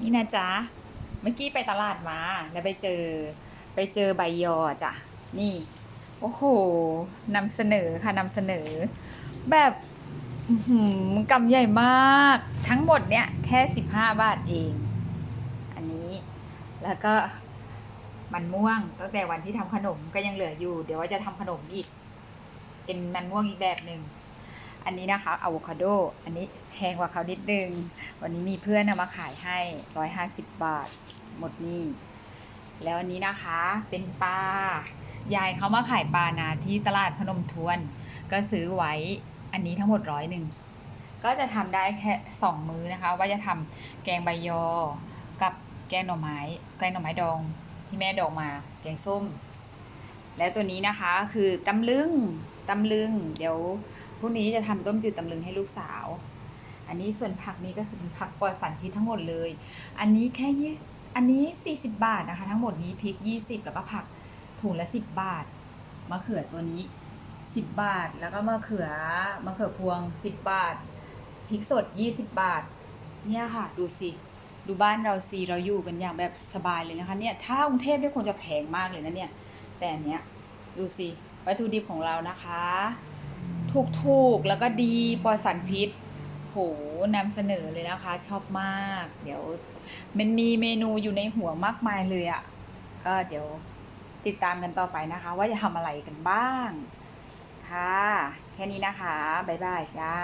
นี่นะจ๊ะ เมื่อกี้ไปตลาดมา แล้วไปเจอ ไปเจอใบยอจ้ะ นี่ โอ้โหนำเสนอค่ะนำเสนอ แบบหือกำใหญ่มาก ทั้งหมดเนี่ย แค่สิบห้าบาทเอง อันนี้ แล้วก็มันม่วง ตั้งแต่วันที่ทำขนมก็ยังเหลืออยู่ เดี๋ยวว่าจะทำขนมอีก เป็นมันม่วงอีกแบบหนึ่ง อันนี้นะคะอะโวคาโด อันนี้แพงกว่าเขานิดนึง วันนี้มีเพื่อนเอามาขายให้ร้อยห้าสิบบาท หมดนี่ แล้วอันนี้นะคะเป็นปลา ยายเขามาขายปลานาที่ตลาดพนมทวน ก็ซื้อไว้ อันนี้ทั้งหมดร้อยหนึ่ง ก็จะทำได้แค่สองมื้อนะคะ ว่าจะทำแกงใบยอ กับแกงหน่อไม้ แกงหน่อไม้ดองที่แม่ดองมา แกงส้ม แล้วตัวนี้นะคะคือตำลึงตำลึง เดี๋ยว พรุ่งนี้จะทำต้มจืดตำลึงให้ลูกสาว อันนี้ส่วนผักนี้ก็คือผักปลอดสารพิษทั้งหมดเลย อันนี้แค่ยี่อันนี้ 40 บาทนะคะ ทั้งหมดนี้พริก 20 แล้วก็ผักถุงละ 10 บาทมะเขือตัวนี้ 10 บาท แล้วก็มะเขือมะเขือพวง 10 บาทพริกสด 20 บาท เนี่ยค่ะ ดูสิดูบ้านเราสิเราอยู่กันอย่างแบบสบายเลยนะคะเนี่ยถ้ากรุงเทพเนี่ยคงจะแพงมากเลยนะเนี่ยแต่อันเนี้ยดูสิวัตถุดิบของเรานะคะ ถูกๆแล้วก็ดีปลอดสารพิษ โหนำเสนอเลยนะคะ ชอบมาก เดี๋ยว มันมีเมนูอยู่ในหัวมากมายเลยอะ่ะ ก็เดี๋ยวติดตามกันต่อไปนะคะ ว่าจะทำอะไรกันบ้าง ค่ะ แค่นี้นะคะ บ๊ายบายจ้า